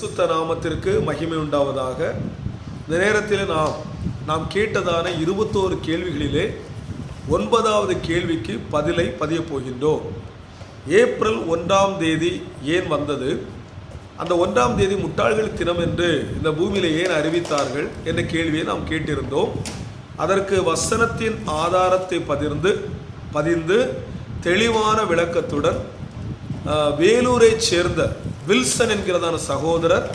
சுத்த நாமத்திற்கு மகிமை உண்டாவதாக. இந்த நேரத்தில் நாம் நாம் கேட்டதான இருபத்தோரு கேள்விகளிலே ஒன்பதாவது கேள்விக்கு பதிலை பதியப்போகின்றோம் ஏப்ரல் ஒன்றாம் தேதி ஏன் வந்தது? அந்த ஒன்றாம் தேதி முட்டாள்கள் தினம் என்று இந்த பூமியில ஏன் அறிவித்தார்கள் என்ற கேள்வியை நாம் கேட்டிருந்தோம். அதற்கு வசனத்தின் ஆதாரத்தை பதிர்ந்து பதிந்து தெளிவான விளக்கத்துடன் வேலூரைச் சேர்ந்த வில்சன் என்கிறதான சகோதரர்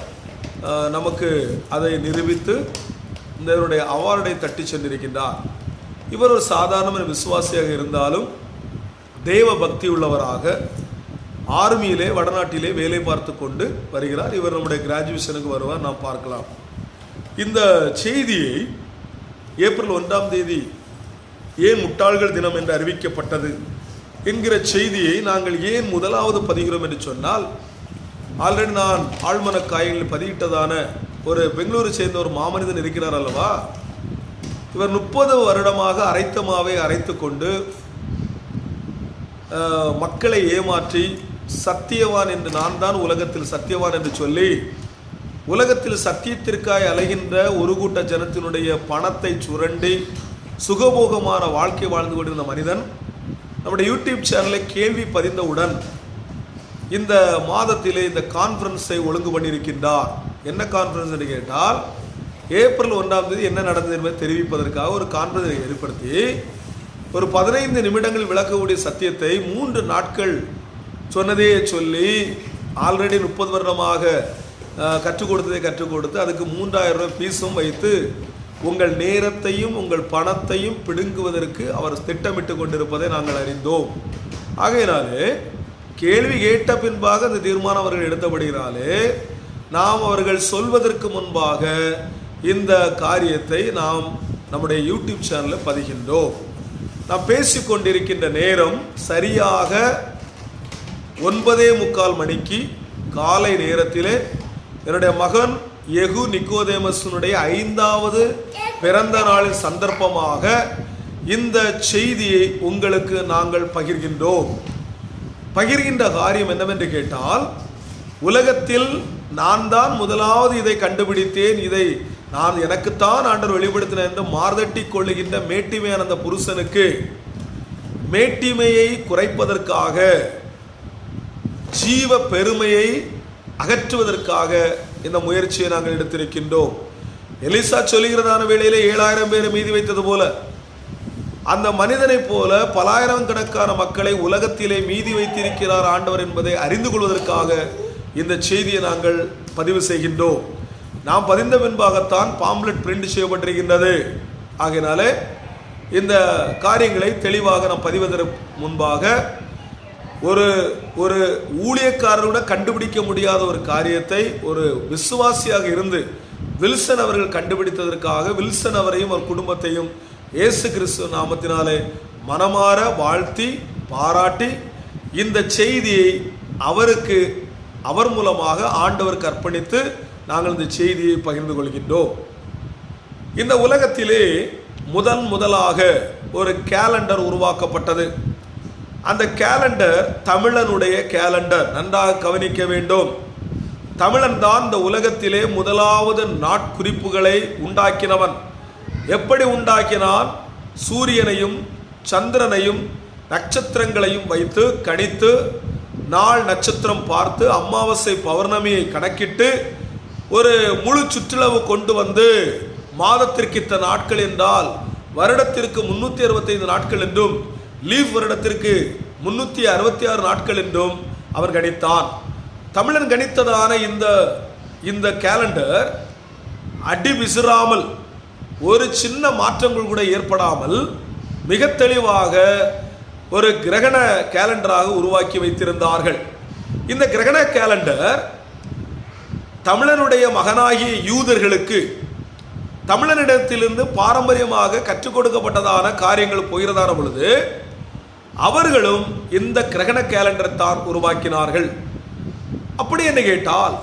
நமக்கு அதை நிரூபித்து இதனுடைய அவார்டை தட்டி சென்றிருக்கின்றார். இவர் ஒரு சாதாரண விசுவாசியாக இருந்தாலும் தேவ பக்தி உள்ளவராக ஆர்மியிலே வடநாட்டிலே வேலை பார்த்து கொண்டு வருகிறார். இவர் நம்முடைய கிராஜுவேஷனுக்கு வருவார். நாம் பார்க்கலாம். இந்த செய்தியை ஏப்ரல் ஒன்றாம் தேதி ஏன் முட்டாள்கள் தினம் என்று அறிவிக்கப்பட்டது என்கிற செய்தியை நாங்கள் ஏன் முதலாவது பதிகிறோம் என்று சொன்னால் ஆல்ரெடி நான் ஆழ்மன காயங்களில் பதியிட்டதான ஒரு பெங்களூரை சேர்ந்த ஒரு மாமனிதன் இருக்கிறார் அல்லவா? இவர் முப்பது வருடமாக அரைத்த மாவை அரைத்து கொண்டு மக்களை ஏமாற்றி சத்தியவான் என்று நான் தான் உலகத்தில் சத்தியவான் என்று சொல்லி உலகத்தில் சத்தியத்திற்காய் அலைகின்ற ஒரு கூட்ட ஜனத்தினுடைய பணத்தை சுரண்டி சுகபோகமான வாழ்க்கை வாழ்ந்து கொண்டிருந்த மனிதன் நம்முடைய யூடியூப் சேனலை கேள்வி பதிந்தவுடன் இந்த மாதத்திலே இந்த கான்ஃபரன்ஸை ஒழுங்கு பண்ணியிருக்கின்றார் என்ன கான்ஃபரன்ஸ் என்று கேட்டால் ஏப்ரல் ஒன்றாம் தேதி என்ன நடந்தது என்பதை தெரிவிப்பதற்காக ஒரு கான்ஃபரன்ஸை ஏற்படுத்தி ஒரு பதினைந்து நிமிடங்கள் விளக்கக்கூடிய சத்தியத்தை மூன்று நாட்கள் சொன்னதே சொல்லி ஆல்ரெடி முப்பது வருடமாக கற்றுக் கொடுத்ததை கற்றுக் கொடுத்து அதுக்கு மூன்றாயிரம் ரூபாய் ஃபீஸும் வைத்து உங்கள் நேரத்தையும் உங்கள் பணத்தையும் பிடுங்குவதற்கு அவர் திட்டமிட்டு கொண்டிருப்பதை நாங்கள் அறிந்தோம். ஆகையினாலே கேள்வி கேட்ட பின்பாக அந்த தீர்மானம் அவர்கள் எடுத்தபடினாலே நாம் அவர்கள் சொல்வதற்கு முன்பாக இந்த காரியத்தை நாம் நம்முடைய யூடியூப் சேனலில் பதிகின்றோம். நாம் பேசிக்கொண்டிருக்கின்ற நேரம் சரியாக ஒன்பதே முக்கால் மணிக்கு காலை நேரத்திலே என்னுடைய மகன் எகு நிக்கோதேமஸனுடைய ஐந்தாவது பிறந்த நாளின் சந்தர்ப்பமாக இந்த செய்தியை உங்களுக்கு நாங்கள் பகிர்கின்றோம். பகிர்கின்ற காரியம் என்னவென்று கேட்டால் உலகத்தில் நான் தான் முதலாவது இதை கண்டுபிடித்தேன் இதை நான் எனக்குத்தான் ஆண்டர் வெளிப்படுத்தினேன் என்று மார்தட்டி கொள்ளுகின்ற மேட்டிமையான அந்த புருஷனுக்கு மேட்டிமையை குறைப்பதற்காக ஜீவ பெருமையை அகற்றுவதற்காக இந்த முயற்சியை நாங்கள் எடுத்திருக்கின்றோம். எலிசா சொல்லுகிறதான வேளையிலே ஏழாயிரம் பேர் மீதி வைத்தது போல அந்த மனிதனைப் போல பலாயிரம் கணக்கான மக்களை உலகத்திலே மீதி வைத்திருக்கிறார் ஆண்டவர் என்பதை அறிந்து கொள்வதற்காக இந்த செய்தியை நாங்கள் பதிவு செய்கின்றோம். நாம் பதிந்த பின்பாகத்தான் பாம்லெட் பிரிண்ட் செய்யப்பட்டிருக்கின்றது. ஆகையினாலே இந்த காரியங்களை தெளிவாக நாம் பதிவதற்கு முன்பாக ஒரு ஒரு ஊழியக்காரரோட கண்டுபிடிக்க முடியாத ஒரு காரியத்தை ஒரு விசுவாசியாக இருந்து வில்சன் அவர்கள் கண்டுபிடித்ததற்காக வில்சன் அவரையும் அவர் குடும்பத்தையும் இயேசு கிறிஸ்து நாமத்தினாலே மனமாற வாழ்த்தி பாராட்டி இந்த செய்தியை அவருக்கு அவர் மூலமாக ஆண்டவர் கற்பணித்து நாங்கள் இந்த செய்தியை பகிர்ந்து கொள்கின்றோம். இந்த உலகத்திலே முதன் முதலாக ஒரு கேலண்டர் உருவாக்கப்பட்டது. அந்த கேலண்டர் தமிழனுடைய கேலண்டர் நன்றாக கவனிக்க வேண்டும். தமிழன் தான் இந்த உலகத்திலே முதலாவது நாட்குறிப்புகளை உண்டாக்கினவன். எப்படி உண்டாக்கினான் சூரியனையும் சந்திரனையும் நட்சத்திரங்களையும் வைத்து கணித்து நாள் நட்சத்திரம் பார்த்து அமாவாசை பௌர்ணமியை கணக்கிட்டு ஒரு முழு சுற்றளவு கொண்டு வந்து மாதத்திற்கு இத்த நாட்கள் என்றால் வருடத்திற்கு முன்னூற்றி அறுபத்தைந்து நாட்கள் என்றும் லீவ் வருடத்திற்கு முன்னூற்றி அறுபத்தி ஆறு நாட்கள் என்றும் அவர் கணித்தான். தமிழன் கணித்ததான இந்த இந்த கேலண்டர் அடி விசிறாமல் ஒரு சின்ன மாற்றங்கள் கூட ஏற்படாமல் மிக தெளிவாக ஒரு கிரகண கேலண்டராக உருவாக்கி வைத்திருந்தார்கள். இந்த கிரகண கேலண்டர் தமிழனுடைய மகனாகிய யூதர்களுக்கு தமிழனிடத்திலிருந்து பாரம்பரியமாக கற்றுக் கொடுக்கப்பட்டதான காரியங்கள் போகிறதான பொழுது அவர்களும் இந்த கிரகண கேலண்டரை தான் உருவாக்கினார்கள். அப்படி என்ன கேட்டால்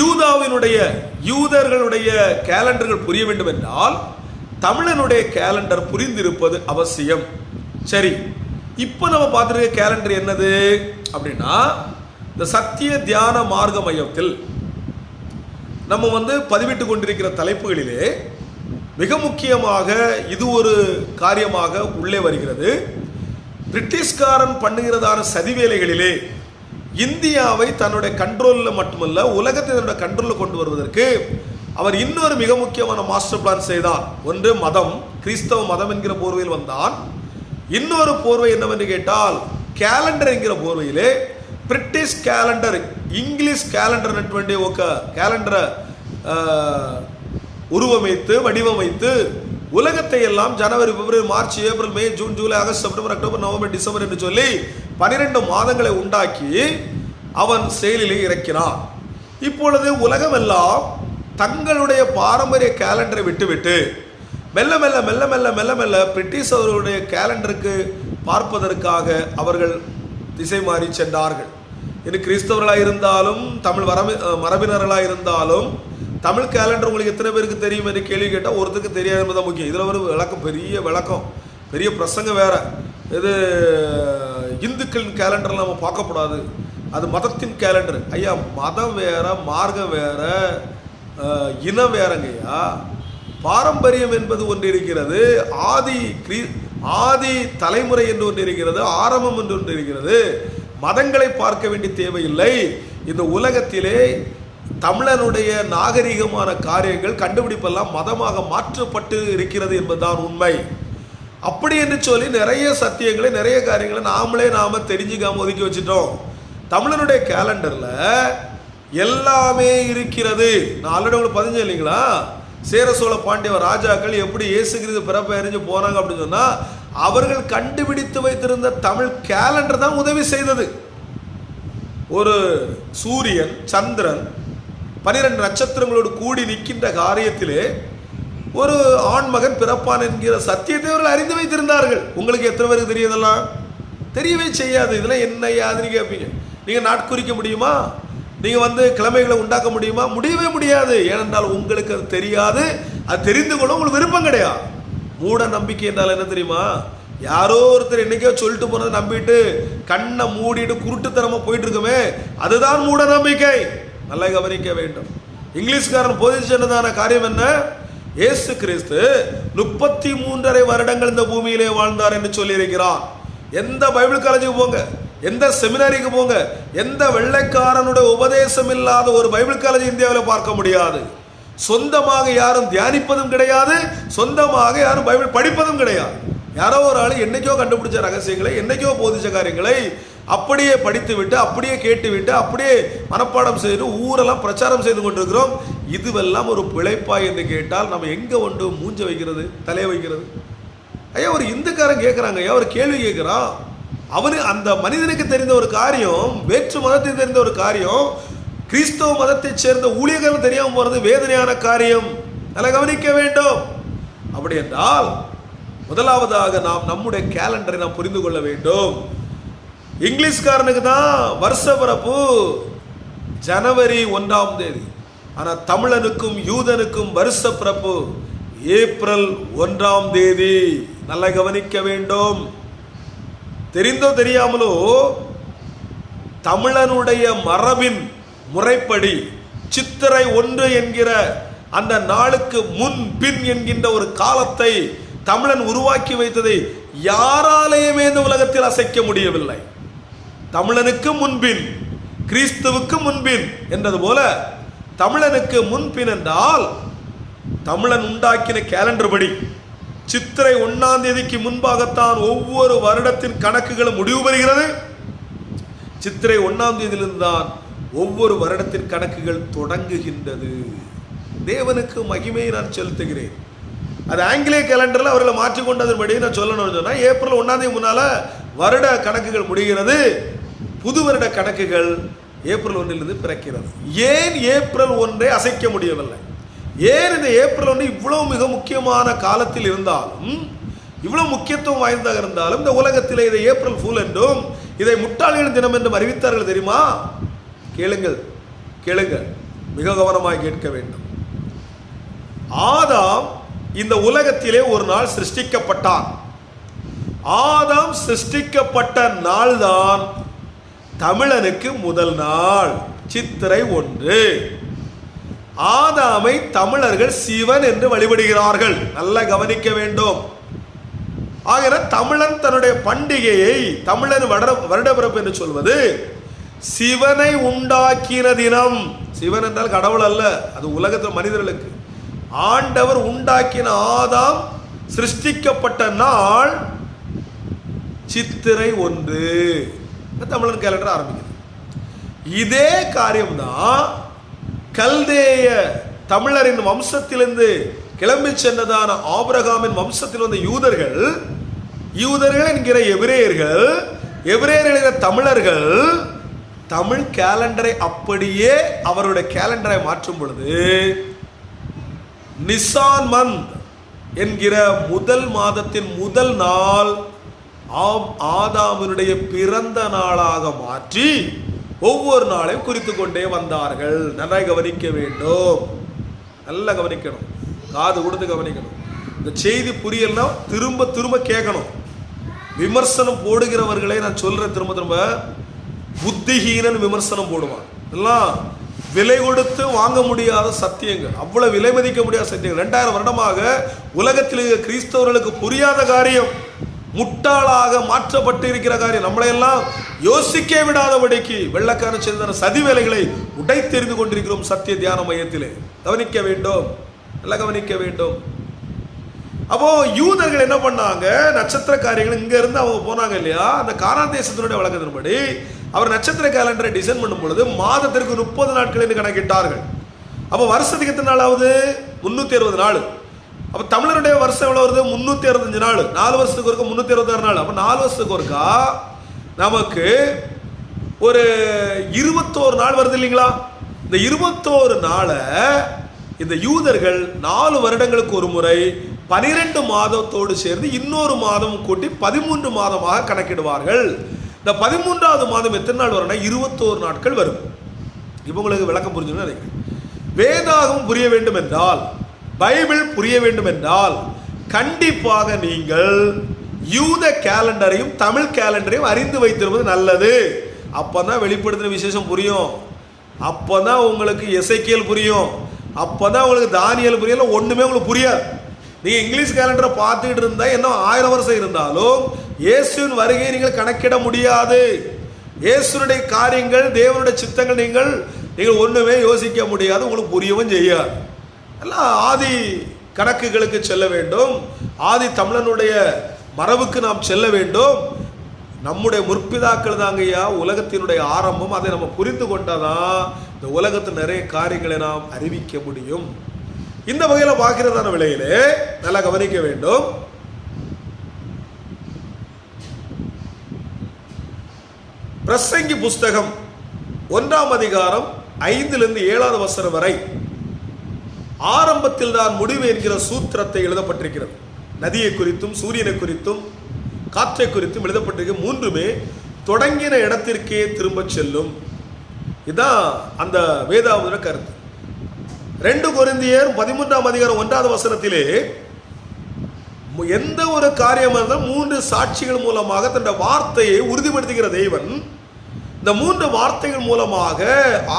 யூதாவினுடைய யூதர்களுடைய கேலண்டர்கள் புரிய வேண்டும் என்றால் தமிழனுடைய கேலண்டர் புரிந்திருப்பது அவசியம். சரி இப்போ நம்ம பார்த்துருக்க கேலண்டர் என்னது? அப்படின்னா இந்த சத்திய தியான மார்க்க மையத்தில் நம்ம வந்து பதிவிட்டு கொண்டிருக்கிற தலைப்புகளிலே மிக முக்கியமாக இது ஒரு காரியமாக உள்ளே வருகிறது. பிரிட்டிஷ்காரன் பண்ணுகிறதான சதிவேலைகளிலே இந்தியாவை தன்னுடைய கண்ட்ரோலில் மட்டுமல்ல உலகத்தை தன்னுடைய கண்ட்ரோலில் கொண்டு வருவதற்கு அவர் இன்னொரு மிக முக்கியமான மாஸ்டர் பிளான் செய்தார். ஒன்று மதம். கிறிஸ்தவ மதம் என்கிற போர்வையில் வந்தான். இன்னொரு போர்வை என்னவென்று கேட்டால் கேலண்டர் என்கிற போர்வையிலே பிரிட்டிஷ் கேலண்டர் இங்கிலீஷ் கேலண்டர் நட்டுவண்டிய ఒక கேலண்டரை உருவமைத்து வடிவமைத்து உலகத்தை எல்லாம் January February March April May June July August September October November December என்று சொல்லி பனிரெண்டு மாதங்களை உண்டாக்கி அவன் செயலிலே இறக்கினான். இப்பொழுது உலகமெல்லாம் தங்களுடைய பாரம்பரிய கேலண்டரை விட்டுவிட்டு மெல்ல மெல்ல மெல்ல மெல்ல மெல்ல மெல்ல பிரிட்டிஷ் அவர்களுடைய கேலண்டருக்கு பார்ப்பதற்காக அவர்கள் திசை மாறி சென்றார்கள். இது கிறிஸ்தவர்களாக இருந்தாலும் தமிழ் வரமி மரபினர்களாக இருந்தாலும் தமிழ் கேலண்டர் உங்களுக்கு எத்தனை பேருக்கு தெரியும் என்று கேள்வி கேட்டால் ஒருத்தருக்கு தெரியாது என்பது முக்கியம். இதில் ஒரு விளக்கம் பெரிய விளக்கம் பெரிய பிரசங்கம் வேற. இது இந்துக்களின் கேலண்டர் நம்ம பார்க்கக்கூடாது. அது மதத்தின் கேலண்டர் ஐயா மதம் வேற மார்க்கம் வேற இனம் வேறங்கய்யா. பாரம்பரியம் என்பது ஒன்று இருக்கிறது ஆதி கிரீ ஆதி தலைமுறை என்று ஒன்று இருக்கிறது ஆரம்பம் என்று ஒன்று இருக்கிறது. மதங்களை பார்க்க வேண்டிய தேவையில்லை. இந்த உலகத்திலே தமிழனுடைய நாகரிகமான காரியங்கள் கண்டுபிடிப்பெல்லாம் மதமாக மாற்றப்பட்டு இருக்கிறது என்பதுதான் உண்மை. அப்படி என்று சொல்லி நிறைய சத்தியங்களை நிறைய காரியங்களை நாமளே நாம தெரிஞ்சுக்காம ஒதுக்கி வச்சுட்டோம். தமிழனுடைய கேலண்டர்ல எல்லாமே இருக்கிறது. நான் ஆல்ரெடி உங்களுக்கு பதிஞ்சேன் இல்லைங்களா? சேர சோழ பாண்டிய ராஜாக்கள் எப்படி இயேசுகிறது பிறப்பை அறிஞ்சு போனாங்க அப்படின்னு சொன்னா அவர்கள் கண்டுபிடித்து வைத்திருந்த தமிழ் கேலண்டர் தான் உதவி செய்தது. ஒரு சூரியன் சந்திரன் பனிரெண்டு நட்சத்திரங்களோடு கூடி நிற்கின்ற காரியத்திலே ஒரு ஆண்மகன் பிறப்பான் என்கிற சத்தியத்தை அவர்கள் அறிந்து வைத்திருந்தார்கள். உங்களுக்கு எத்தனை பேருக்கு தெரியுதெல்லாம் தெரியவே செய்யாது. இதெல்லாம் என்ன யாதுன்னு கேட்பீங்க நீங்கள் நாட்குறிக்க முடியுமா? நீங்கள் வந்து கிழமைகளை உண்டாக்க முடியுமா? முடியவே முடியாது. ஏனென்றால் உங்களுக்கு அது தெரியாது. அது தெரிந்து கொள்ள உங்களுக்கு விருப்பம் கிடையாது. மூட நம்பிக்கை என்றால் என்ன தெரியுமா? யாரோ ஒருத்தர் என்னைக்கோ சொல்லிட்டு போனதை நம்பிட்டு கண்ணை மூடிட்டு குருட்டுத்தனமாக போயிட்டு இருக்குமே அதுதான் மூட நம்பிக்கை. நல்லா கவனிக்க வேண்டும். இங்கிலீஷ்காரன் போதிச்சு சொன்னதான காரியம் என்ன? இயேசு கிறிஸ்து முப்பத்தி மூன்றரை வருடங்கள் இந்த பூமியிலே வாழ்ந்தார் என்று சொல்லியிருக்கிறார். எந்த பைபிள் காலேஜுக்கு போங்க எந்த செமினாரிக்கு போங்க எந்த வெள்ளைக்காரனுடைய உபதேசம் இல்லாத ஒரு பைபிள் காலேஜ் இந்தியாவில் பார்க்க முடியாது. சொந்தமாக யாரும் தியானிப்பதும் கிடையாது சொந்தமாக யாரும் பைபிள் படிப்பதும் கிடையாது. யாரோ ஒரு ஆள் என்னைக்கோ கண்டுபிடிச்ச ரகசியங்களை என்னைக்கோ போதிச்ச காரியங்களை அப்படியே படித்துவிட்டு அப்படியே கேட்டுவிட்டு அப்படியே மனப்பாடம் செய்து ஊரெல்லாம் பிரச்சாரம் செய்து கொண்டிருக்கிறோம். இதுவெல்லாம் ஒரு பிழைப்பா என்று கேட்டால் நம்ம எங்கே ஒன்று மூஞ்ச வைக்கிறது தலைய வைக்கிறது? ஐயா ஒரு இந்துக்காரன் கேட்குறாங்க ஐயா ஒரு கேள்வி கேட்குறான் அவனு அந்த மனிதனுக்கு தெரிந்த ஒரு காரியம் வேற்று மதத்தை தெரிந்த ஒரு காரியம் கிறிஸ்தவ மதத்தைச் சேர்ந்த ஊழியர்கள் தெரியாமல் போகிறது வேதனையான காரியம். நல்லா கவனிக்க வேண்டும். அப்படி என்றால் முதலாவதாக நாம் நம்முடைய கேலண்டரை நாம் புரிந்து கொள்ள வேண்டும். இங்கிலீஷ்காரனுக்கு தான் வருஷ பிறப்பு ஜனவரி ஒன்றாம் தேதி. ஆனால் தமிழனுக்கும் யூதனுக்கும் வருஷ பிறப்பு ஏப்ரல் ஒன்றாம் தேதி. நல்லா கவனிக்க வேண்டும். தெரிந்தோ தெரியாமலோ தமிழனுடைய மரபின் முறைப்படி சித்திரை ஒன்று என்கிற அந்த நாளுக்கு முன் பின் என்கின்ற ஒரு காலத்தை தமிழன் உருவாக்கி வைத்ததை யாராலேயுமே இந்த உலகத்தில் அசைக்க முடியவில்லை. தமிழனுக்கு முன்பின் கிறிஸ்துவுக்கு முன்பின் என்றது போல தமிழனுக்கு முன்பின் என்றால் தமிழன் உண்டாக்கின கேலண்டர் படி சித்திரை ஒன்னாம் தேதிக்கு முன்பாகத்தான் ஒவ்வொரு வருடத்தின் கணக்குகளும் முடிவு பெறுகிறது. சித்திரை ஒன்னாம் தேதியிலிருந்து தான் ஒவ்வொரு வருடத்தின் கணக்குகள் தொடங்குகின்றது. தேவனுக்கு மகிமையை நான் செலுத்துகிறேன். அது ஆங்கிலேய கேலண்டரில் அவர்களை மாற்றிக்கொண்டதன்படி நான் சொல்லணும்னு சொன்னால் ஏப்ரல் ஒன்றாம் தேதி முன்னால வருட கணக்குகள் முடிகிறது. புது வருட கணக்குகள் ஏப்ரல் ஒன்றிலிருந்து பிறக்கிறது. ஏன் ஏப்ரல் ஒன்றை அசைக்க முடியவில்லை? ஏன் இந்த ஏப்ரல் ஒன்று இவ்வளவு மிக முக்கியமான காலத்தில் இருந்தாலும் இவ்வளவு முக்கியத்துவம் வாய்ந்ததாக இருந்தாலும் இந்த உலகத்தில் இதை ஏப்ரல் ஃபூல் என்றும் இதை முட்டாளிகள் தினம் என்றும் அறிவித்தார்கள் தெரியுமா? கேளுங்கள் கேளுங்கள். மிக கவனமாக கேட்க வேண்டும். ஆதாம் இந்த உலகத்திலே ஒரு நாள் சிருஷ்டிக்கப்பட்டான். ஆதாம் சிருஷ்டிக்கப்பட்ட நாள்தான் தமிழனுக்கு முதல் நாள் சித்திரை ஒன்று. ஆதாமை தமிழர்கள் சிவன் என்று வழிபடுகிறார்கள். நல்லா கவனிக்க வேண்டும். ஆகிற தமிழன் தன்னுடைய பண்டிகையை தமிழன் வட வருடப்பிறப்பு என்று சொல்வது சிவனை உண்டாக்கின தினம். சிவன் என்றால் கடவுள் அல்ல அது உலகத்தில் மனிதர்களுக்கு. ஆண்டவர் உண்டாக்கின ஆதாம் சிருஷ்டிக்கப்பட்ட நாள் சித்திரை ஒன்று. தமிழன் கேலண்டர் ஆரம்பிக்குது இதே காரியம்தான் கல்தேய தமிழரின் வம்சத்திலிருந்து கிளம்பி சென்றதான ஆபிரகாமின் வம்சத்தில் வந்த யூதர்கள் யூதர்கள் என்கிற எபிரேயர்கள் எபிரேயர்கள் என்கிற தமிழர்கள் தமிழ் கேலண்டரை அப்படியே அவருடைய கேலண்டரை மாற்றும் பொழுது நிசான் மந்த் என்கிற முதல் மாதத்தின் முதல் நாள் ஆம் ஆதாமினுடைய பிறந்த நாளாக மாற்றி ஒவ்வொரு நாளையும் குறித்து கொண்டே வந்தார்கள். நன்றாய் கவனிக்க வேண்டும். நல்லா கவனிக்கணும். காது கொடுத்து கவனிக்கணும். இந்த செய்தி புரியலனா திரும்ப திரும்ப கேட்கணும். விமர்சனம் போடுகிறவர்களே நான் சொல்றேன் திரும்ப திரும்ப. புத்திஹீனன் விமர்சனம் போடுவான். எல்லாம் விலை கொடுத்து வாங்க முடியாத சத்தியங்கள். அவ்வளோ விலை மதிக்க முடியாத சத்தியங்கள். ரெண்டாயிரம் வருடமாக உலகத்தில் கிறிஸ்தவர்களுக்கு புரியாத காரியம். முட்டாளாக மாற்றப்பட்டு இருக்கிற காரியம். நம்மளையெல்லாம் யோசிக்க விடாதபடிக்கு வெள்ளக்கார சிந்தன சதி வேலைகளை உடைத்தெறிந்து கொண்டிருக்கிறோம் சத்திய தியான மையத்திலே. கவனிக்க வேண்டும். நல்லா கவனிக்க வேண்டும். அப்போ யூதர்கள் என்ன பண்ணாங்க? நட்சத்திர இங்க இருந்து அவங்க போனாங்க இல்லையா? அந்த காராந்தேசத்தினுடைய வழக்கத்தின்படி அவர் நட்சத்திர கேலண்டரை டிசைன் பண்ணும் பொழுது மாதத்திற்கு முப்பது நாட்கள் என்று கணக்கிட்டார்கள். அப்போ வருஷத்துக்கு எத்தனை நாள் ஆகுது முன்னூத்தி அறுபது நாள். அப்போ தமிழருடைய வருஷம் எவ்வளோ வருது? முந்நூற்றி அறுபத்தஞ்சு நாள். நாலு வருஷத்துக்கு ஒருக்கா முந்நூற்றி அறுபத்தாறு நாள். அப்போ நாலு வருஷத்துக்கு ஒருக்கா? நமக்கு ஒரு இருபத்தோரு நாள் வருது இல்லைங்களா? இந்த இருபத்தோரு நாளை இந்த யூதர்கள் நாலு வருடங்களுக்கு ஒரு முறை பனிரெண்டு மாதத்தோடு சேர்ந்து இன்னொரு மாதம் கூட்டி பதிமூன்று மாதமாக கணக்கிடுவார்கள். இந்த பதிமூன்றாவது மாதம் எத்தனை நாள் வரும்னா இருபத்தோரு நாட்கள் வரும். இப்போ உங்களுக்கு விளக்கம் புரிஞ்சுன்னு நினைக்கிறேன். வேதாகம் புரிய வேண்டும் என்றால் பைபிள் புரிய வேண்டும் என்றால் கண்டிப்பாக நீங்கள் யூத கேலண்டரையும் தமிழ் கேலண்டரையும் அறிந்து வைத்திருப்பது நல்லது. அப்பதான் வெளிப்படுத்தின விசேஷம் புரியும். அப்பதான் உங்களுக்கு இசைக்கியல் புரியும். அப்பதான் உங்களுக்கு தானியல் புரியல ஒண்ணுமே உங்களுக்கு புரியாது. நீங்க இங்கிலீஷ் கேலண்டரை பார்த்துக்கிட்டு இருந்தா என்ன ஆயிரம் வருஷம் இருந்தாலும் இயேசுவின் வருகையை நீங்கள் கணக்கிட முடியாது. இயேசுனுடைய காரியங்கள் தேவனுடைய சித்தங்கள் நீங்கள் நீங்கள் ஒண்ணுமே யோசிக்க முடியாது. உங்களுக்கு புரியவும் செய்யாது. எல்லாம் ஆதி கணக்குகளுக்கு செல்ல வேண்டும். ஆதி தமிழனுடைய மரபுக்கு நாம் செல்ல வேண்டும். நம்முடைய முற்பிதாக்கள் தாங்கய்யா உலகத்தினுடைய ஆரம்பம். அதை நம்ம புரிந்து கொண்டாதான் இந்த உலகத்தில் நிறைய காரியங்களை நாம் அறிவிக்க முடியும். இந்த வகையில் பார்க்கிறதான விலையிலே நல்லா கவனிக்க வேண்டும். பிரசங்கி புஸ்தகம் ஒன்றாம் அதிகாரம் ஐந்திலிருந்து ஏழாவது வசனம் வரை ஆரம்பத்தில் தான் முடிவு என்கிற சூத்திரத்தை எழுதப்பட்டிருக்கிறது. நதியை குறித்தும் சூரியனை குறித்தும் காற்றை குறித்தும் எழுதப்பட்டிருக்க மூன்றுமே தொடங்கின இடத்திற்கே திரும்பச் செல்லும். இதுதான் அந்த வேதாவுத கருத்து. ரெண்டு குருந்தியர் பதிமூன்றாம் அதிகாரம் ஒன்றாவது வசனத்திலே எந்த ஒரு காரியமாக இருந்தாலும் மூன்று சாட்சிகள் மூலமாக தன்னுடைய வார்த்தையை உறுதிப்படுத்துகிற தெய்வன் இந்த மூன்று வார்த்தைகள் மூலமாக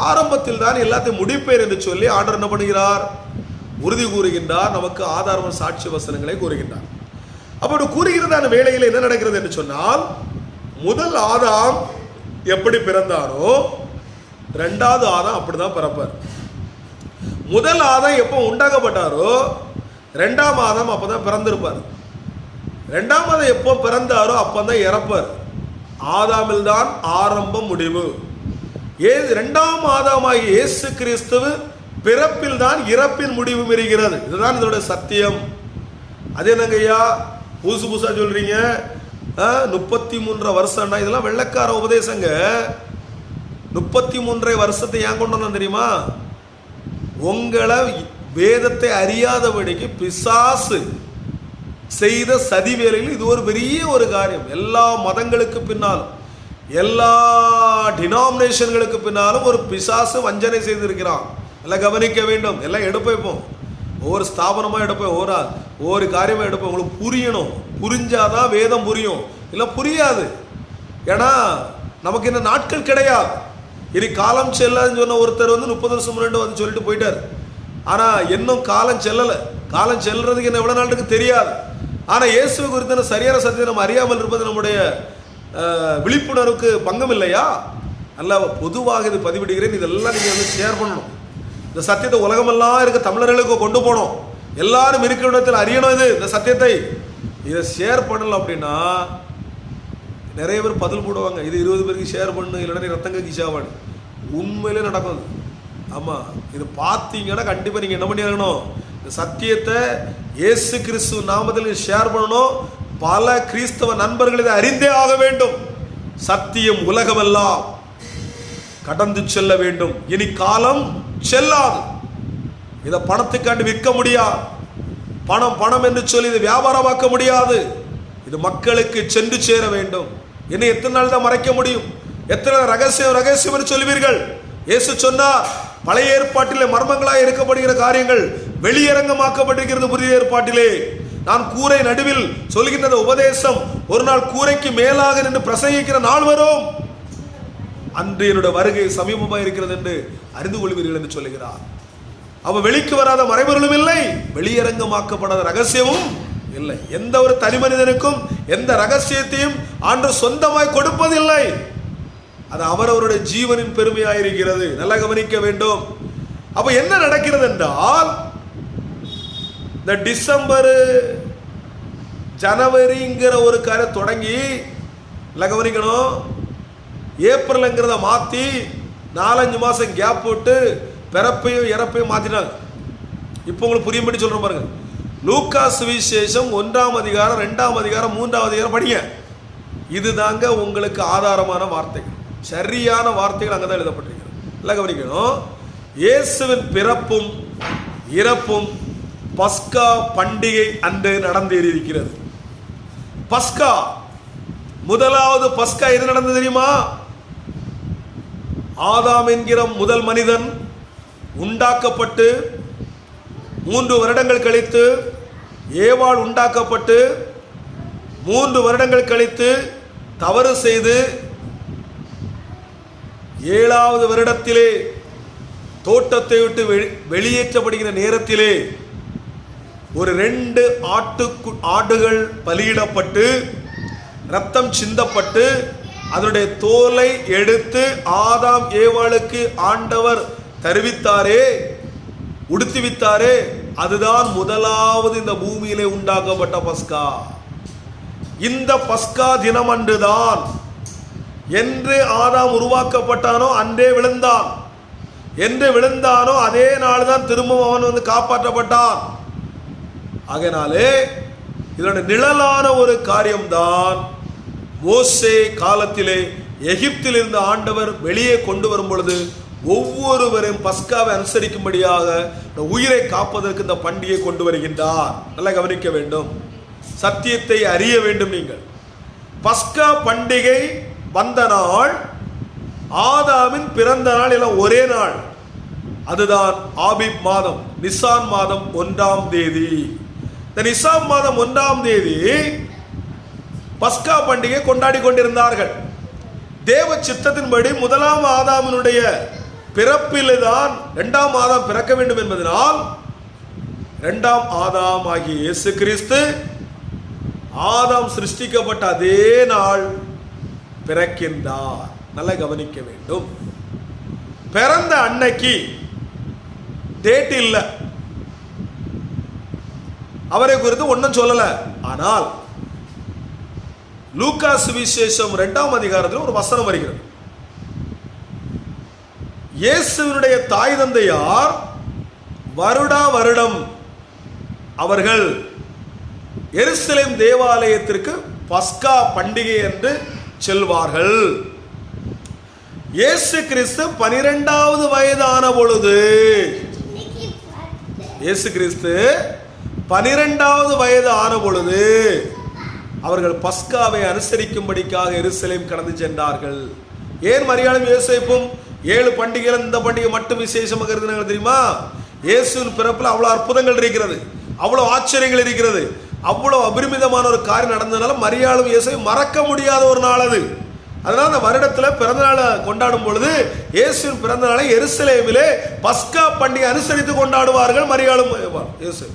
ஆரம்பத்தில் தான் எல்லாத்தையும் முடிப்பேர் என்று சொல்லி ஆண்டர் என்ன பண்ணுகிறார்? உறுதி கூறுகின்றார் நமக்கு ஆதாரம் சாட்சி வசனங்களை கூறுகின்றார். அப்படி கூறுகிறதான வேலையில் என்ன நடக்கிறது என்று சொன்னால் முதல் ஆதாம் எப்படி பிறந்தாரோ ரெண்டாவது ஆதாம் அப்படிதான் பிறப்பார். முதல் ஆதாம் எப்போ உண்டாக்கப்பட்டாரோ ரெண்டாம் ஆதாம் அப்பதான் பிறந்திருப்பார். ரெண்டாம் ஆதம் எப்போ பிறந்தாரோ அப்பதான் இறப்பார். ஆதாமில் தான் ஆரம்பம் முடிவு. ஏ ரெண்டாம் ஆதாமாகி இயேசு கிறிஸ்துவ பிறப்பில் தான் இறப்பின் முடிவு இருக்கிறது இதுதான் இதோட சத்தியம். அது என்னங்கய்யா புதுசு புதுசாக சொல்றீங்க. முப்பத்தி மூன்றரை வருஷம்னா இதெல்லாம் வெள்ளக்கார உபதேசங்க. முப்பத்தி மூன்றரை வருஷத்தை ஏன் கொண்டு வந்தோம் தெரியுமா? உங்களை வேதத்தை அறியாதபடிக்கு பிசாசு செய்த சதி வேலையில் இது ஒரு பெரிய ஒரு காரியம். எல்லா மதங்களுக்கு பின்னாலும் எல்லா டினாமினேஷன்களுக்கு பின்னாலும் ஒரு பிசாசு வஞ்சனை செய்திருக்கிறான். எல்லாம் கவனிக்க வேண்டும். எல்லாம் எடுப்போம் ஒவ்வொரு ஸ்தாபனமாக எடுப்பேன் ஒவ்வொரு ஒவ்வொரு காரியமாக எடுப்பேன் உங்களுக்கு புரியணும். புரிஞ்சாதான் வேதம் புரியும். இல்லை புரியாது. ஏன்னா நமக்கு இந்த நாட்கள் கிடையாது. இனி காலம் செல்லாதுன்னு சொன்ன ஒருத்தர் வந்து முப்பது வருஷம் முன்னாடி வந்து சொல்லிட்டு போயிட்டார். ஆனால் இன்னும் காலம் செல்லலை. காலம் செல்றதுக்கு என்ன எவ்வளோ நாளுக்கு தெரியாது. ஆனால் இயேசு குறித்த சரியான சத்தியம் நம்ம அறியாமல் இருப்பது நம்முடைய விழிப்புணர்வுக்கு பங்கம் இல்லையா நல்லா பொதுவாக இது பதிவிடுகிறேன். இதெல்லாம் நீங்கள் வந்து ஷேர் பண்ணணும். இந்த சத்தியத்தை உலகமெல்லாம் இருக்க தமிழர்களுக்கு கொண்டு போகணும் எல்லாரும் இருக்கிற இடத்தில் அறியணும் இது இந்த சத்தியத்தை. இதை ஷேர் பண்ணல அப்படின்னா நிறைய பேர் பதில் போடுவாங்க. இது இருபது பேருக்கு ஷேர் பண்ணு இல்லைன்னா ரத்தங்க கிஷாவாடு உண்மையிலே நடக்கும் அது. ஆமாம் இது பார்த்தீங்கன்னா கண்டிப்பாக நீங்கள் என்ன பண்ணிடணும் இந்த சத்தியத்தை இயேசு கிறிஸ்து நாமத்தில் ஷேர் பண்ணணும். பல கிறிஸ்தவ நண்பர்கள் இதை அறிந்தே ஆக வேண்டும். சத்தியம் உலகமெல்லாம் கடந்து செல்ல வேண்டும். இனி காலம் செல்லாது. இதை பணத்துக்காண்டி விற்க முடியாது. பணம் பணம் என்று சொல்லி இதை வியாபாரமாக்க முடியாது. இது மக்களுக்கு சென்று சேர வேண்டும். இன்னும் எத்தனை நாள் தான் மறைக்க முடியும்? எத்தனை ரகசியம் ரகசியம் என்று சொல்வீர்கள் இயேசு சொன்னார் பழைய ஏற்பாட்டிலே மர்மங்களாக இருக்கப்படுகிற காரியங்கள் வெளியரங்கமாக்கப்பட்டிருக்கிறது புதிய ஏற்பாட்டிலே. நான் கூரை நடுவில் சொல்கின்ற உபதேசம் ஒரு நாள் கூரைக்கு மேலாக நின்று பிரசங்கிக்கிற நாள் வரும். அன்று என்னுடைய வருகை சமீபமாக இருக்கிறது என்று அறிந்து கொள்வீர்கள் என்று சொல்லுகிறார். அவ வெளிக்கு வராத மறைபொருளும் இல்லை வெளியரங்கமாக்கப்படாத ரகசியமும் இல்லை. எந்த ஒரு தனி மனிதனுக்கும் எந்த ரகசியத்தையும் ஆண்டு சொந்தமாய் கொடுப்பதில்லை. அது அவரவருடைய ஜீவனின் பெருமையாயிருக்கிறது நல்லா கவனிக்க வேண்டும். அப்ப என்ன நடக்கிறது என்றால் இந்த டிசம்பர் ஜனவரிங்கிற ஒரு கரை தொடங்கி நல்லா கவனிக்கணும். ஏப்ரலுங்கிறத மாற்றி நாலஞ்சு மாதம் கேப் போட்டு பிறப்பையும் இறப்பையும் மாற்றினாங்க இப்போ உங்களுக்கு புரியும்படி சொல்கிறேன் பாருங்க. லூக்கா சுவிசேஷம் ஒன்றாம் அதிகாரம் ரெண்டாம் அதிகாரம் மூன்றாம் அதிகாரம் படிங்க. இதுதாங்க உங்களுக்கு ஆதாரமான வார்த்தைகள். சரியான வார்த்தைகள் அங்கே தான் எழுதப்பட்டிருக்கிறது. எல்லாம் கவனிக்கணும். இயேசுவின் பிறப்பும் இறப்பும் பஸ்கா பண்டிகை அன்று நடந்தேறியிருக்கிறது பஸ்கா முதலாவது பஸ்கா எது நடந்தது தெரியுமா? ஆதாம் என்கிற முதல் மனிதன் உண்டாக்கப்பட்டு மூன்று வருடங்கள் கழித்து ஏவாள் உண்டாக்கப்பட்டு மூன்று வருடங்கள் கழித்து தவறு செய்து ஏழாவது வருடத்திலே தோட்டத்தை விட்டு வெளியேற்றப்படுகிற நேரத்திலே ஒரு ரெண்டு ஆட்டு ஆடுகள் பலியிடப்பட்டு ரத்தம் சிந்தப்பட்டு அதனுடைய தோலை எடுத்து ஆதாம் ஏவாளுக்கு ஆண்டவர் தருவித்தாரே உடுத்துவித்தாரே அதுதான் முதலாவது இந்த பூமியிலே உண்டாக்கப்பட்ட பஸ்கா. இந்த பஸ்கா தினம் அன்றுதான் என்று ஆதாம் உருவாக்கப்பட்டானோ அன்றே விழுந்தான். என்று விழுந்தானோ அதே நாள் தான் திரும்பவும் அவன் வந்து காப்பாற்றப்பட்டான். ஆகையினாலே இதனுடைய நிழலான ஒரு காரியம்தான் மோசே காலத்திலே எகிப்திலிருந்து ஆண்டவர் வெளியே கொண்டு வரும் பொழுது ஒவ்வொருவரும் பஸ்காவை அனுசரிக்கும்படியாக இந்த உயிரை காப்பதற்கு இந்த பண்டிகை கொண்டு வருகின்றார். நல்லா கவனிக்க வேண்டும். சத்தியத்தை அறிய வேண்டும் நீங்கள். பஸ்கா பண்டிகை வந்த நாள் ஆதாமின் பிறந்த நாள் எல்லாம் ஒரே நாள். அதுதான் ஆபிப் மாதம் நிசான் மாதம் ஒன்றாம் தேதி. இந்த நிசான் மாதம் ஒன்றாம் தேதி பஸ்கா பண்டிகை கொண்டாடி கொண்டிருந்தார்கள். தேவ சித்தத்தின்படி முதலாம் ஆதாமினுடைய பிறப்பிலே தான் இரண்டாம் ஆதாம் பிறக்க வேண்டும் என்பதனால் இரண்டாம் ஆதாம் ஆகிய இயேசு கிறிஸ்து ஆதாம் சிருஷ்டிக்கப்பட்ட அதே நாள் பிறக்கின்றார். நல்லா கவனிக்க வேண்டும். பிறந்த அன்னைக்கு டேட் இல்லை. அவரை குறித்து ஒன்றும் சொல்லலை. ஆனால் லூக்கா சுவிசேஷம் இரண்டாம் அதிகாரத்தில் ஒரு வசனம் வருகிறது. இயேசுவினுடைய தாய் தந்தையார் வருடா வருடம் அவர்கள் எருசலேம் தேவாலயத்திற்கு பஸ்கா பண்டிகை என்று செல்வார்கள். இயேசு கிறிஸ்து பனிரெண்டாவது வயதான பொழுது இயேசு கிறிஸ்து பனிரெண்டாவது வயது ஆன பொழுது அவர்கள் பஸ்காவை அனுசரிக்கும்படிக்காக எருசலேம் கடந்து சென்றார்கள். ஏன் மரியாளும் யோசிப்பும் ஏழு பண்டிகைகள் இந்த பண்டிகை மட்டும் விசேஷமாக இருந்தாங்க தெரியுமா? இயேசுவின் பிறப்பில் அவ்வளோ அற்புதங்கள் இருக்கிறது அவ்வளோ ஆச்சரியங்கள் இருக்கிறது அவ்வளோ அபரிமிதமான ஒரு காரியம் நடந்ததுனால மரியாளும் இயேசுவை மறக்க முடியாத ஒரு நாள் அது. அதனால் அந்த வருடத்தில் பிறந்தநாளை கொண்டாடும் பொழுது இயேசுவின் பிறந்தநாளை எருசலேமிலே பஸ்கா பண்டிகை அனுசரித்து கொண்டாடுவார்கள் மரியாளும் இயேசு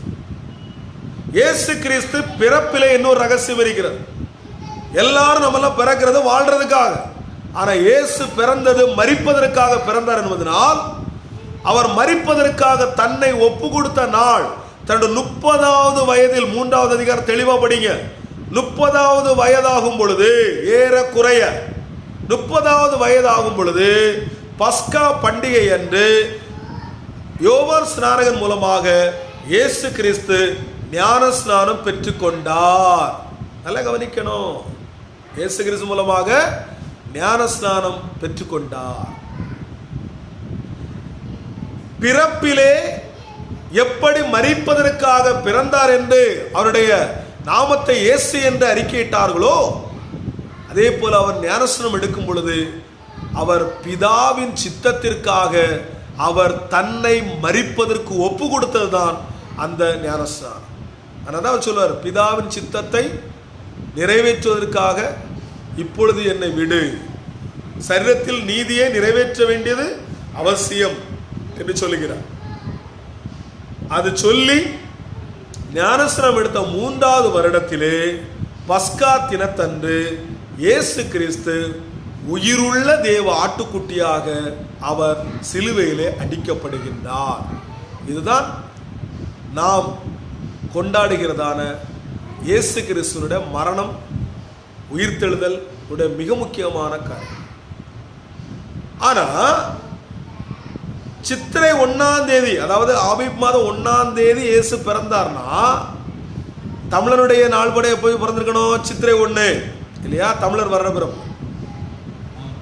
இயேசு கிறிஸ்து பிறப்பிலே இன்னொரு ரகசியம் இருக்கிறது எல்லாரும் நம்மெல்லாம் பிறக்கிறது வாழ்றதுக்காக. ஆனால் இயேசு பிறந்தது மறிப்பதற்காக பிறந்தார் என்பதனால் அவர் மறிப்பதற்காக தன்னை ஒப்பு கொடுத்த நாள் தன்னுடைய முப்பதாவது வயதில் மூன்றாவது அதிகாரம் தெளிவாக படிங்க. முப்பதாவது வயதாகும் பொழுது ஏறக்குறைய முப்பதாவது வயதாகும் பொழுது பஸ்கா பண்டிகை அன்று யோவர் ஸ்நானகன் மூலமாக இயேசு கிறிஸ்து ஞான ஸ்நானம் பெற்றுக்கொண்டார். நல்லா கவனிக்கணும். இயேசு கிறிஸ்து மூலமாக ஞான ஸ்நானம் பெற்றுக்கொண்டார். பிறப்பிலே எப்படி மறிப்பதற்காக பிறந்தார் என்று அவருடைய நாமத்தை இயேசு என்று அறிக்கையிட்டார்களோ அதே போல் அவர் ஞானஸ்நானம் எடுக்கும் பொழுது அவர் பிதாவின் சித்தத்திற்காக அவர் தன்னை மறிப்பதற்கு ஒப்பு கொடுத்ததுதான் அந்த ஞானஸ்நானம். அதனால தான் அவர் சொல்லுவார் பிதாவின் சித்தத்தை நிறைவேற்றுவதற்காக இப்பொழுது என்னை விடு. சரீரத்தில் நீதியை நிறைவேற்ற வேண்டியது அவசியம் என்று சொல்லுகிறார். அது சொல்லி ஞானஸ்நானம் எடுத்த மூன்றாவது வருடத்திலே பஸ்கா தினத்தன்று இயேசு கிறிஸ்து உயிருள்ள தேவ ஆட்டுக்குட்டியாக அவர் சிலுவையிலே அடிக்கப்படுகின்றார். இதுதான் நாம் கொண்டாடுகிறதான இயேசு கிறிஸ்துனுடைய மரணம் உயிர்த்தெழுதல் உடைய மிக முக்கியமான காரியம். ஆனா சித்திரை ஒன்னாம் தேதி அதாவது ஆபிப் மாதம் ஒன்னாம் தேதி இயேசு பிறந்தார்னா தமிழனுடைய நாள்படைய போய் பிறந்திருக்கணும் சித்திரை ஒண்ணு. இல்லையா? தமிழர் வர்ற பிறப்பு.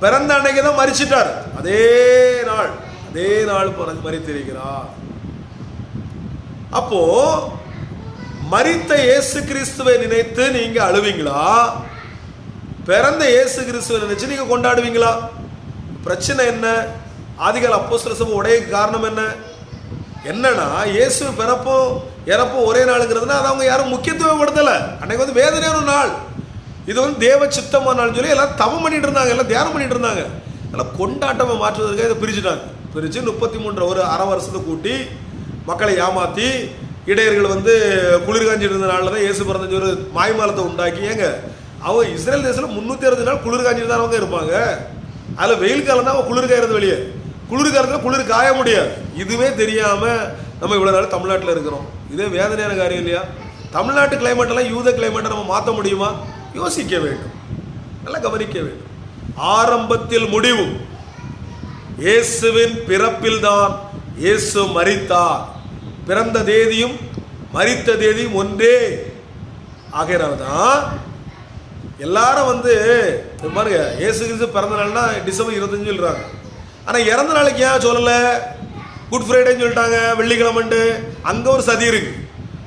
பிறந்த அன்னைக்கு தான் மறிச்சிட்டார் அதே நாள் அதே நாள் மறித்திருக்கிறார் அப்போ மறித்த இயேசு கிறிஸ்துவை நினைத்து நீங்க அழுவீங்களா? பிறந்த இயேசு கிறிஸ்துவை நினைச்சு நீங்க கொண்டாடுவீங்களா? பிரச்சனை என்ன? ஆதிகால அப்போஸ்தல சபை உடைய காரணம் என்ன? என்னன்னா இயேசு பிறப்பும் இறப்பும் ஒரே நாளுங்கிறதுனா அதை அவங்க யாரும் முக்கியத்துவம் படுத்தலை அன்னைக்கு வந்து வேதனையான நாள். இது வந்து தேவ சித்தமான நாள்னு சொல்லி எல்லாம் தவம் பண்ணிட்டு இருந்தாங்க எல்லாம் தியானம் பண்ணிட்டு இருந்தாங்க. எல்லாம் கொண்டாட்டமாக மாற்றுவதற்காக இதை பிரிச்சுட்டாங்க. பிரித்து முப்பத்தி மூன்று ஒரு அரை வருஷத்தை கூட்டி மக்களை ஏமாற்றி இடையர்கள் வந்து குளிர் காஞ்சிட்டு இருந்த நாளில் தான் இயேசு பிறந்த ஒரு மாய்மாலத்தை உண்டாக்கி ஏங்க அவங்க இஸ்ரேல் தேசத்தில் முந்நூற்றி அறுபது நாள் குளிர் காஞ்சிட்டு தான் அவங்க இருப்பாங்க. அதில் வெயில் காலம் தான் அவங்க குளிர் காயறது வெளியே. குளிர் காலத்தில் குளிர் காய முடியாது. இதுவே தெரியாமல் நம்ம இவ்வளோ நாள் தமிழ்நாட்டில் இருக்கிறோம். இதே வேதனையான காரியம் இல்லையா? தமிழ்நாட்டு கிளைமேட்டெல்லாம் யூத கிளைமேட்டை நம்ம மாற்ற முடியுமா? யோசிக்க வேண்டும். நல்லா கவனிக்க வேண்டும். ஆரம்பத்தில் முடிவு இயேசுவின் பிறப்பில்தான் இயேசு மறித்தார் பிறந்த தேதியும் மறித்த தேதியும் ஒன்றே. ஆகிறதான் எல்லாரும் வந்து பாருங்க ஏசு கிறிஸ்து பிறந்த நாள்னா டிசம்பர் இருபத்தஞ்சு சொல்கிறாங்க ஆனால் இறந்த நாளைக்கு ஏன் சொல்லலை? குட் ஃப்ரைடேன்னு சொல்லிட்டாங்க வெள்ளிக்கிழமண்டு அங்கே ஒரு சதி இருக்கு.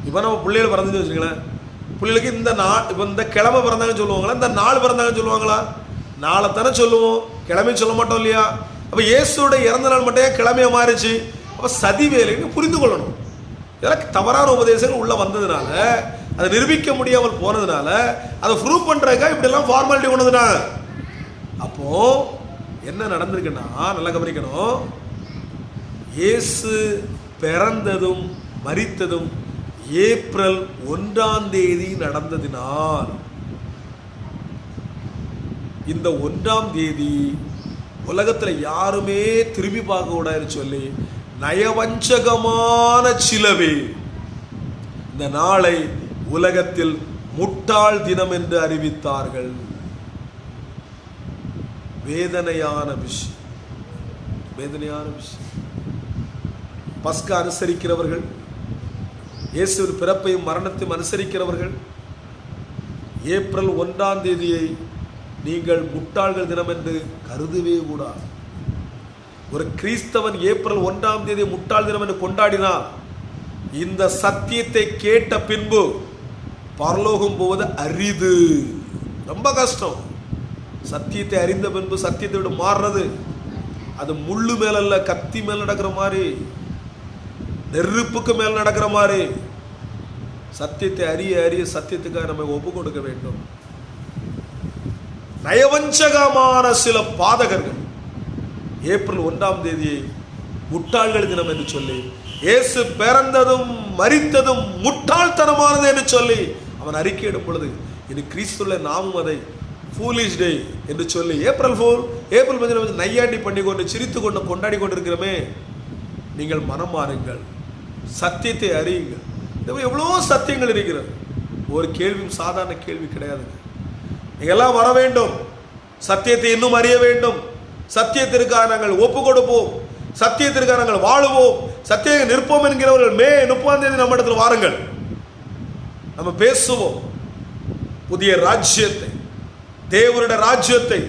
இப்போ நம்ம பிள்ளைகள் பிறந்துன்னு வச்சுக்கங்களேன். பிள்ளைகளுக்கு இந்த நாள் இப்போ இந்த கிழமை பிறந்தாங்கன்னு சொல்லுவாங்களா? இந்த நாள் பிறந்தாங்கன்னு சொல்லுவாங்களா? நாளை தானே சொல்லுவோம். கிழமை சொல்ல மாட்டோம் இல்லையா? அப்போ இயேசுவோட இறந்த நாள் மட்டும் ஏன் கிழமையா மாறிச்சு? அப்போ சதி வேலைன்னு புரிந்து கொள்ளணும். எனக்கு தவறான உபதேசங்கள் உள்ள வந்ததுனால அதை நிரூபிக்க முடியாமல் போனதுனால அதை ப்ரூவ் பண்றதுக்காக இப்படியெல்லாம் ஃபார்மாலிட்டி கொண்டதுனாங்க அப்போ என்ன நடந்திருக்குன்னா நல்லா கவனிக்கணும். இயேசு பிறந்ததும் மறித்ததும் ஏப்ரல் ஒன்றாம் தேதி நடந்ததினால் இந்த ஒன்றாம் தேதி உலகத்துல யாருமே திரும்பி பார்க்க கூடாதுன்னு சொல்லி நயவஞ்சகமான சிலவே. இந்த நாளை உலகத்தில் முட்டாள் தினம் என்று அறிவித்தார்கள். வேதனையான விஷயம். வேதனையான விஷயம். பஸ்க அனுசரிக்கிறவர்கள் இயேசுவின் பிறப்பையும் மரணத்தையும் அனுசரிக்கிறவர்கள் ஏப்ரல் ஒன்றாம் தேதியை நீங்கள் முட்டாள்கள் தினம் என்று கருதவே கூடாது. ஒரு கிறிஸ்தவன் ஏப்ரல் ஒன்றாம் தேதி முட்டாள் தினம் என்று கொண்டாடினால் இந்த சத்தியத்தை கேட்ட பின்பு பரலோகம் போவது அரிது. ரொம்ப கஷ்டம். சத்தியத்தை அறிந்த பின்பு சத்தியத்தை விட மாறுறது. அது முள்ளு மேலல்ல கத்தி மேல் நடக்கிற மாதிரி நெருப்புக்கு மேல் நடக்கிற மாதிரி. சத்தியத்தை அறிய அறிய சத்தியத்துக்காக நம்ம ஒப்பு கொடுக்க வேண்டும். நயவஞ்சகமான சில பாதகர்கள் ஏப்ரல் ஒன்றாம் தேதியை முட்டாள்கள் தினம் என்று சொல்லி இயேசு பிறந்ததும் மறித்ததும் முட்டாள்தனமானது என்று சொல்லி அவன் அறிக்கையிடும் பொழுது இது கிறிஸ்துள்ள நாமும் அதை ஃபூலிஷ் டே என்று சொல்லி ஏப்ரல் ஃபோர் ஏப்ரல் பதினஞ்சு நையாண்டி பண்ணி கொண்டு சிரித்து கொண்டு கொண்டாடி கொண்டிருக்கிறோமே நீங்கள் மனம் மாறுங்கள் சத்தியத்தை அறியுங்கள். இந்த எவ்வளோ சத்தியங்கள் இருக்கிறது. ஒரு கேள்வியும் சாதாரண கேள்வி கிடையாதுங்க. நீங்கள் எல்லாம் வர வேண்டும். சத்தியத்தை இன்னும் அறிய வேண்டும். சத்தியத்திற்காக நாங்கள் ஒப்பு கொடுப்போம் சத்தியத்திற்காக நாங்கள் வாழுவோம். சத்திய நிற்போம் என்கிறவர்கள் மே முப்பதாம் தேதி நம்ம இடத்துல வாருங்கள். நம்ம பேசுவோம். புதிய ராஜ்யத்தை தேவருடைய ராஜ்யத்தை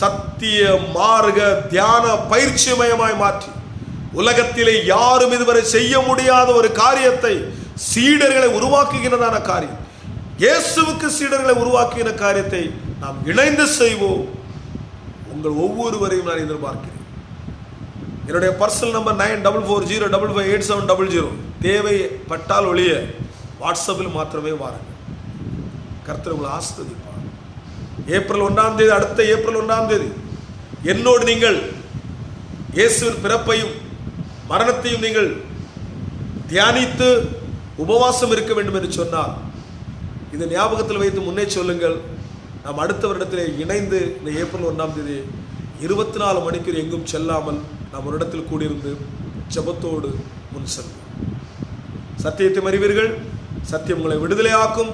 சத்திய மார்க தியான பயிற்சிமயமாய் மாற்றி உலகத்திலே யாரும் இதுவரை செய்ய முடியாத ஒரு காரியத்தை சீடர்களை உருவாக்குகிறதான காரியம். இயேசுவுக்கு சீடர்களை உருவாக்குகிற காரியத்தை நாம் இணைந்து செய்வோம். உங்கள் ஒவ்வொருவரையும் நான் எதிர்பார்க்கிறேன். என்னுடைய personal number nine double four zero double five eight seven double zero. தேவைப்பட்டால் ஒழிய வாட்ஸ்அப்பில் மாத்திரமே வாருங்கள். கர்த்தர் உங்களை ஆஸ்வதிப்பார் ஏப்ரல் ஒன்றாம் தேதி அடுத்த ஏப்ரல் ஒன்றாம் தேதி என்னோடு நீங்கள் இயேசுவின் பிறப்பையும் மரணத்தையும் நீங்கள் தியானித்து உபவாசம் இருக்க வேண்டும் என்று சொன்னால் இதை ஞாபகத்தில் வைத்து முன்னே சொல்லுங்கள். நாம் அடுத்த வருடத்திலே இணைந்து இந்த ஏப்ரல் ஒன்றாம் தேதி இருபத்தி நாலு மணிக்கு எங்கும் செல்லாமல் நாம் ஒரு இடத்தில் கூடியிருந்து ஜெபத்தோடு முன் செல்வோம். சத்தியத்தை அறிவீர்கள் சத்தியம் உங்களை விடுதலையாக்கும்.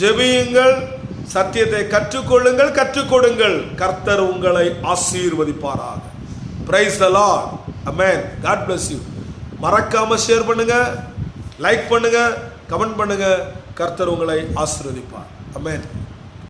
ஜெபியுங்கள். சத்தியத்தை கற்றுக்கொள்ளுங்கள். கற்றுக்கொடுங்கள். கர்த்தர் உங்களை ஆசீர்வதிப்பாராக. Praise the Lord amen God bless you மறக்காம ஷேர் பண்ணுங்க. லைக் பண்ணுங்க. கமெண்ட் பண்ணுங்க. கர்த்தர் உங்களை ஆசீர்வதிப்பார். அமேன்